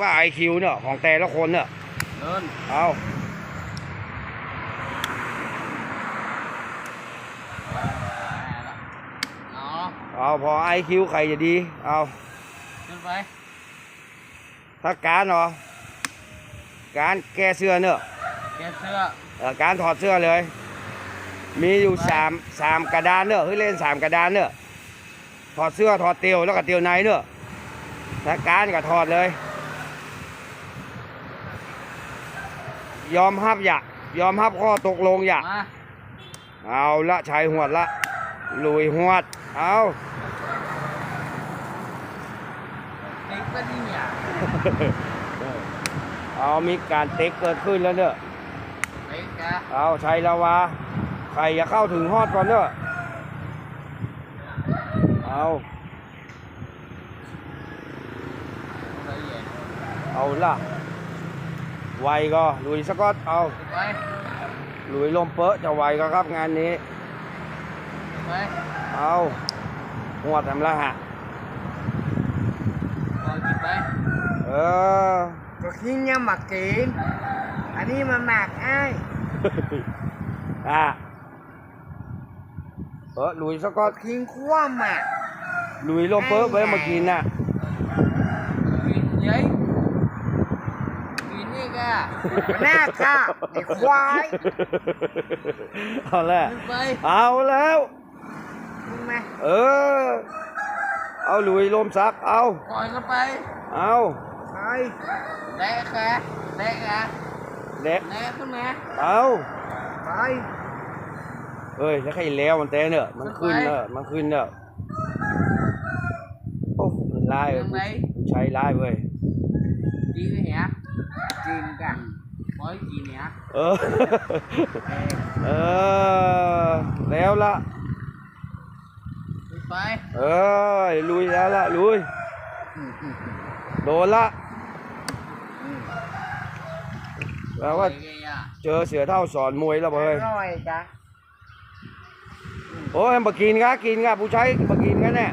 ว่าไอคิวเนี่ยของแต่ละคนเนี่ยเดินเอาเนาะเอาพอไอคิวใครจะดี เอาขึ้นไปถ้าการเหรอการแก้เสื้อเนี่ยแกเสื้อเอ่อการถอดเสื้อเลย มีอยู่สามสามกระดานเนี่ยเฮ้ยเล่นสามกระดานเนี่ยถอดเสื้อถอดเตียวแล้วก็เตียวในเนี่ยถ้าการก็ถอดเลย ยอมฮับอย่ายอมฮับข้อตกลงอย่ามาเอาละชายหวดละลุยหวด เอาติ๊กไปที่เนี่ยเอามีการเต็กเกิดขึ้นแล้วเนอะติ๊กอะเอาชัยละวาใครอย่าเข้าถึงฮอดก่อนเนอะเอาละเอียดเอาละ ไวก็ลุยสกอตเอาขึ้นไปลุยลมเปอะจะไวก็ครับงานนี้ขึ้นไปเอาหวดทำละฮะลอยขึ้นไปเออ ก็ขี้เนี่ยหมักกิน อันนี้มันหมักไอ้ายอะเออลุยสกอตกินคว่ำอะลุยลมเปอะไปมากินน่ะกินยั ยกินนี่กะหน้าค่ะไอ้ควายเอาละขึ้นไปเอาแล้วมึงไหมเออ เอาลุยลมซัก เอาปล่อยกันไป เอาไปแดกอะแดกอะเด็กแดกขึ้นมาเอาไปเอ้ยแล้วใครแล้วมันเต้เนอะมันขึ้นเนอะมันขึ้นเนอะโอ้มันลายเว้ยผู้ใช้ลายเว้ย กิน cái hả กินกัน mới gì nè เออ เออ แล้วละขึ้นไป เออ ลุยแล้วละลุย โดนละแปลว่า Rồi kìa. เจอเสือเท่าสอนมวยแล้วอเว้ยร่อยจ้ะโอ้ยมากินกะกินกะผู้ใช้มากินกันเนี่ย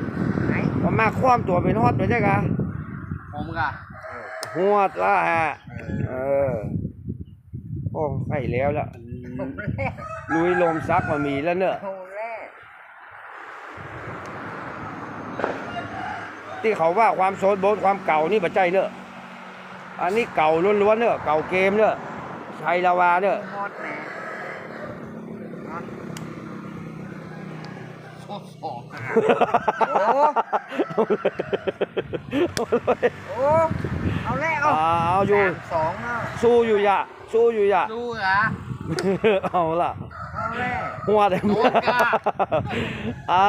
ไหนมันมาคว่ำตัวเป็นฮอตไปใช่กะ Không cả หวดละฮะเออโอ้ใช่แล้วละผมแรกลุยลมซักมามีแล้วเนอะโทรแรกที่เขาว่าความโซนโบนความเก่านี่บัจใจเนอะ อันนี้เก่าล้วนๆเนอะเก่าเกมเนอะชัยลาวาเนอะฮอตแหน่ฮอต Số sổ โอ้โอ้ เอาแล้วเอาเอาอยู่สามสองอะสู้อยู่อย่าสู้อยู่อย่า Chú à เอาล่ะเอาแล้ว หัวเต็มโดนกะอ่า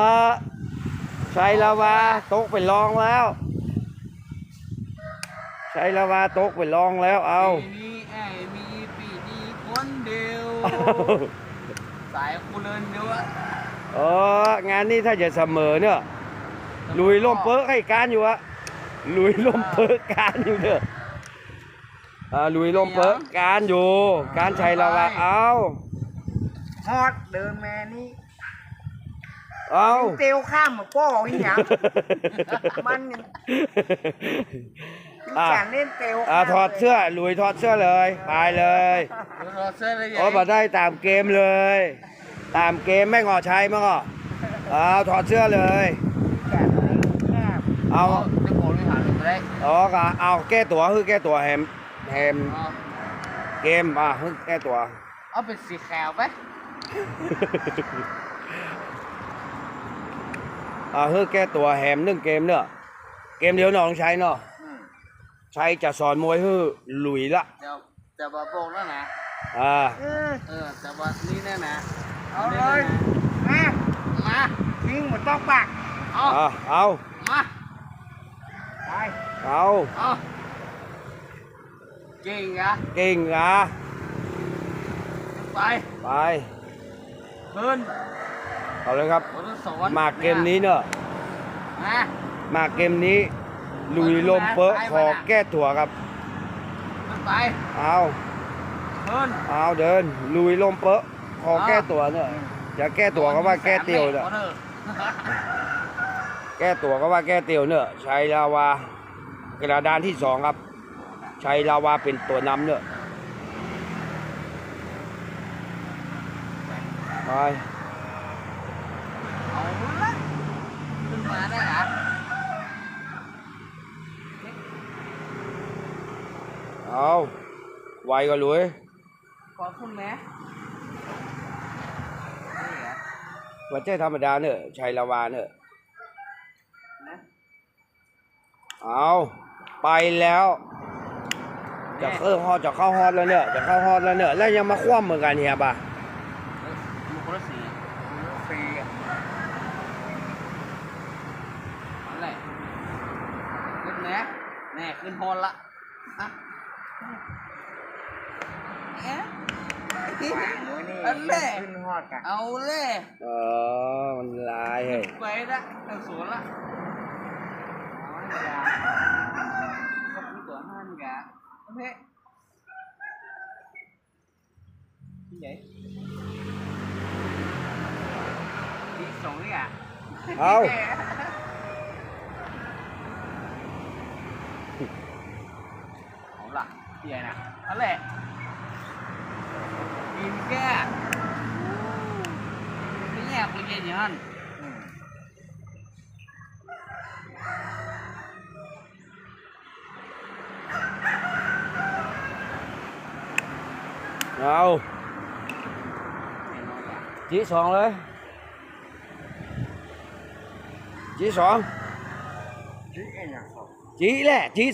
ชัยลาวาตกไปลองแล้วชัยลาวาตกไปลองแล้วเอา Vì ai mi bị đi con đều Tại khu lên nữa เอองานนี้ถ้าจะเสมอเนี่ยลุยล่มเปิ๊กให้การอยู่อะ ลุยล่มเปิ๊กการอยู่เด้ออ่าลุยล่มเปิ๊กการอยู่ การชัยลาวาเอาฮอตเดินมานี่เอาเตียวข้ามมาป้ออีหยังมันนี่อะการเล่นเตียวอ่าถอดเสื้อลุยถอดเสื้อเลยไปเลย Rồi rồi xe đây โอ้ vậy มาได้ตามเกมเลย ตามเกมไม่งอชัยมั้งอะเอาถอดเสื้อเลยการเล่นแคบเอา Cái bộ đi hẳn được đây อ๋อก็เอาแก้ตัวคือแก้ตัวแฮมแฮม Ờ เกมอะคือแก้ตัว Ở bên xì khèo vậy อ่าคือแก้ตัวแฮมหนึ่งเกมเนอะเกมเดียวน้องใช้เนาะอืมใช้จะสอนมวยคือหลุยละ Chờ Chờ bà bộ đó nè อ่าเออ Ừ chờ bà đi nè nè เอาเลย มา Mà ทิ้งหมดต้องปาก Ờ อ่าเอา Mà ไป เอา Ờ Kinh à เก่งอะไป ไปขึ้นเอาเลยครับรถสวนมาเกมนี้เนอะมามาเกมนี้ ลุยลมเปอะขอแก้ตัวครับขึ้นไปเอาขึ้นเอาเดิน ลุยลมเปอะขอแก้ตัวเนอะจะแก้ตัวก็ว่าแก้เตียวเนอะขอถ แก้ตัวก็ว่าแก้เตียวเนอะชัยลาวากระดานที่สองครับชัยลาวาเป็นตัวนำเนอะไปเอาละขึ้นมาได้เหรอเอาไวก็ลุยขอคุณไหมนี่เหรอว่าเจ้ธรรมดาเนอะชัยลาวาเนอะนะ เอาไปแล้ว จะเข้าฮอดจะเข้าฮอดแล้วเนอะจะเข้าฮอดแล้วเนอะแล้วยังมาคว่ำเหมือนกันเฮียป่ะมันคนละสีฟรีอะนั่นแหละขึ้นแน่แน่ขึ้นฮอนละอะเอ๊ะอัอันนนี้แหละขึ้นฮอดกันเอาเลยเออมันลายเฮ้ยไปละเอาสวนละ อ๋อยาขอบคุณตัวห้านกะโอเคพี่ใหญ่อีกสอง นี่อะเอาเอาล่ะพี่ใหญ่นะนั่นแหละกิน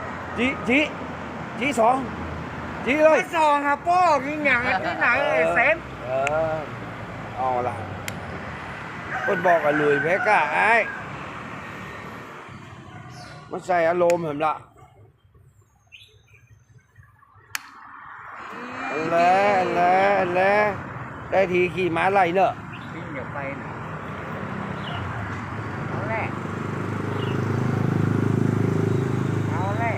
แก่นี่แจีสองเลยจีสองชื่อเอ็นอย่างสองจีแหละจีสองแหละก็ตามมันเดินน่ะอ๋อชื่อสองนี่จีแหละจีแหละนี่อะจีสองแหละจีแหละจีจีจีสองจีเลไอ้ยสองครับพ่อกินอย่างที่ไหนเอ้ยเซนเออเอาละคนบอกกับลุยเพกอะไอ้มันใส่อารมณ์เห็นละอันแล้วอันแล้วอันแล้วได้ทีขี่ม้าไล่เนอะ พี่เดี๋ยวไปหน่อยเอาแหละเอาแหละ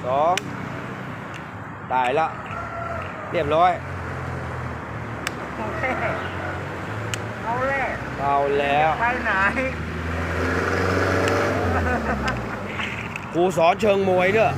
ส องตายละเรียบร้อย เอาแหละเอาแหละเอาแล้วไปไหนครูสอนเชิงมวยเนอะ